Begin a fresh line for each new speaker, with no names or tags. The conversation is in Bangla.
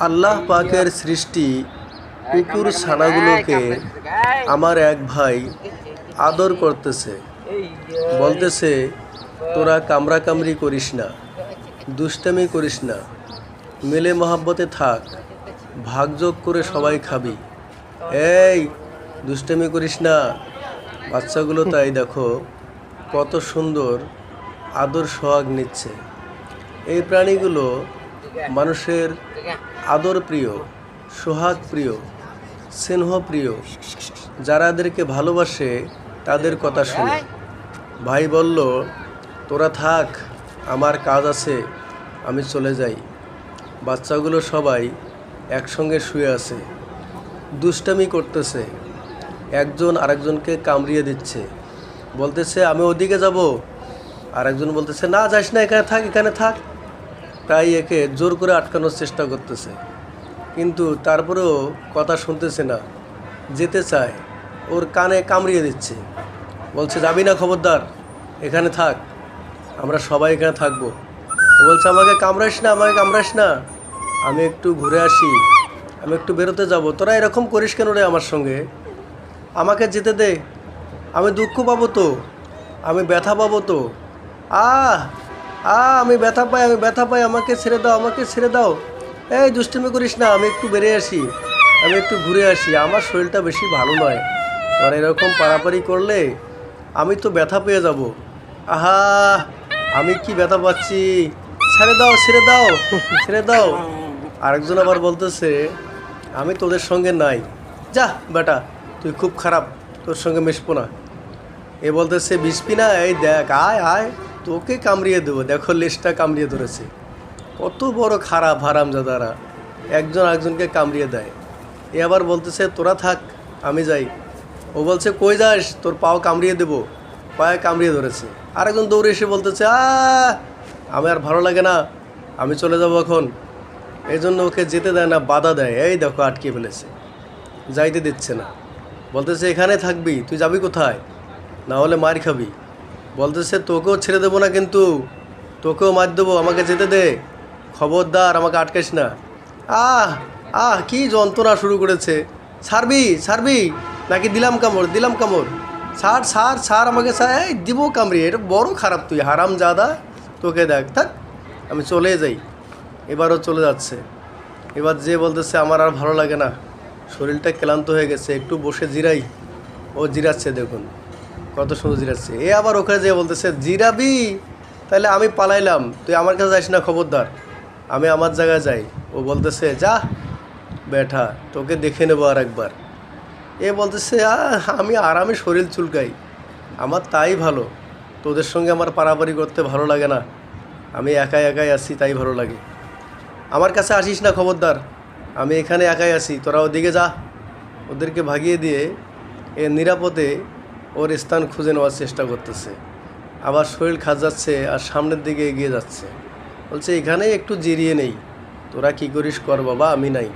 আল্লাহ পাকের সৃষ্টি কুকুর ছানাগুলোকে আমার এক ভাই আদর করতেছে। বলতেছে, তোরা কামড়া কামড়ি করিস না, দুষ্টামি করিস না, মেলে মহাব্বতে থাক, ভাগযোগ করে সবাই খাবি। এই, দুষ্টামি করিস না, বাচ্চাগুলো তাই দেখো, কত সুন্দর আদর সোহাগ নিচ্ছে। এই প্রাণীগুলো মানুষের আদর প্রিয় সোহাগ প্রিয় স্নেহ প্রিয় যারা এদেরকে ভালোবাসে, তাদের কথা শুনে। ভাই বলল, তোরা থাক, আমার কাজ আছে, আমি চলে যাই। বাচ্চাগুলো সবাই একসঙ্গে শুয়ে আছে। দুষ্টামি করতেছে। একজন আরেকজনকে কামড়িয়ে দিচ্ছে। বলতেছে, আমি ওদিকে যাব। আরেকজন বলতেছে, না, যাস না, এখানে থাক এখানে থাক। তাই একে জোর করে আটকানোর চেষ্টা করতেছে। কিন্তু তারপরেও কথা শুনতেছে না। যেতে চায়, ওর কানে কামড়িয়ে দিচ্ছে। বলছে, যাবি না খবরদার? এখানে থাক। আমরা সবাই এখানে থাকব। বলছে, আমাকে কামড়াস না, আমাকে কামড়াস না। আমি একটু ঘুরে আসি। আমি একটু বেরোতে যাব। তোরা এরকম করিস কেন রে আমার সঙ্গে? আমাকে যেতে দে। আমি দুঃখ পাবো তো। আমি ব্যথা পাবো তো। আহ! আ আমি ব্যথা পাই, আমি ব্যথা পাই, আমাকে ছেড়ে দাও, আমাকে ছেড়ে দাও। এই দুষ্টুমি করিস না, আমি একটু বেরিয়ে আসি, আমি একটু ঘুরে আসি। আমার শরীরটা বেশি ভালো নয়। তোর এরকম পারাপারি করলে আমি তো ব্যথা পেয়ে যাব। আহা, আমি কি ব্যথা পাচ্ছি? ছেড়ে দাও ছেড়ে দাও ছেড়ে দাও। আরেকজন আবার বলতেছে, আমি তোদের সঙ্গে নাই। যা, বেটা, তুই খুব খারাপ, তোর সঙ্গে মিশবো না। এ বলতেছে বিসপি না, এই দেখ, আয় আয়। তোকে কামড়িয়ে দেবো। দেখো, লেজটা কামড়িয়ে ধরেছে। কত বড় খারাপ হারামজাদারা একজন আরেকজনকে কামড়িয়ে দেয়। এ আবার বলতেছে, তোরা থাক, আমি যাই। ও বলছে, কই যাস? তোর পাও কামড়িয়ে দেবো। পায়ে কামড়িয়ে ধরেছে। আরেকজন দৌড়ে এসে বলতেছে, আ আমি আর ভালো লাগে না, আমি চলে যাব এখন। এই জন্য ওকে যেতে দেয় না, বাধা দেয়। এই দেখো আটকে ফেলেছে। যাইতে দিচ্ছে না। বলতেছে, এখানে থাকবি, তুই যাবি কোথায়? না হলে মার খাবি। বলতেছে, তোকেও ছেড়ে দেবো না কিন্তু। তোকেও মার দেবো। আমাকে যেতে দে। খবরদার, আমাকে আটকাস না। আহ আহ, কি যন্ত্রণা শুরু করেছে। ছাড়বি ছাড়বি। নাকি দিলাম কামড় দিলাম কামড়। ছাড় ছাড় ছাড় আমাকে, ছাড়। এই, দিব কামড়ি। এটা বড় খারাপ তুই হারাম জাদা তোকে দেখ, থাক, আমি চলে যাই। এবারও চলে যাচ্ছে। এবার যে বলতেছে, আমার আর ভালো লাগে না। শরীরটা ক্লান্ত হয়ে গেছে, একটু বসে জিরাই। ও জিরাচ্ছে, দেখুন। কত সুন্দর জিরাচ্ছে এ আবার ওখানে যেয়ে বলতেছে জিরাবি তাহলে আমি পালাইলাম। তুই আমার কাছে যাইস না খবরদার। আমি আমার জায়গায় যাই। ও বলতেছে যা বেঠা তোকে দেখে নেব আর একবার। এ বলতেছে "আহ, আমি আরামে শরীর চুলকাই। আমার তাই ভালো। তোদের সঙ্গে আমার পারাপারি করতে ভালো লাগে না। আমি একাই একাই আছি তাই ভালো লাগে। আমার কাছে আসিস না খবরদার। আমি এখানে একাই আছি। তোরা ওদিকে যা। ওদেরকে ভাগিয়ে দিয়ে এ নিরাপদে ওর স্থান খুঁজে নেওয়ার চেষ্টা করতেছে। আবার শরীর খাজাচ্ছে আর সামনের দিকে এগিয়ে যাচ্ছে। বলছে, এখানেই একটু জিরিয়ে নেই। তোরা কি করিস কর বাবা, আমি নাই।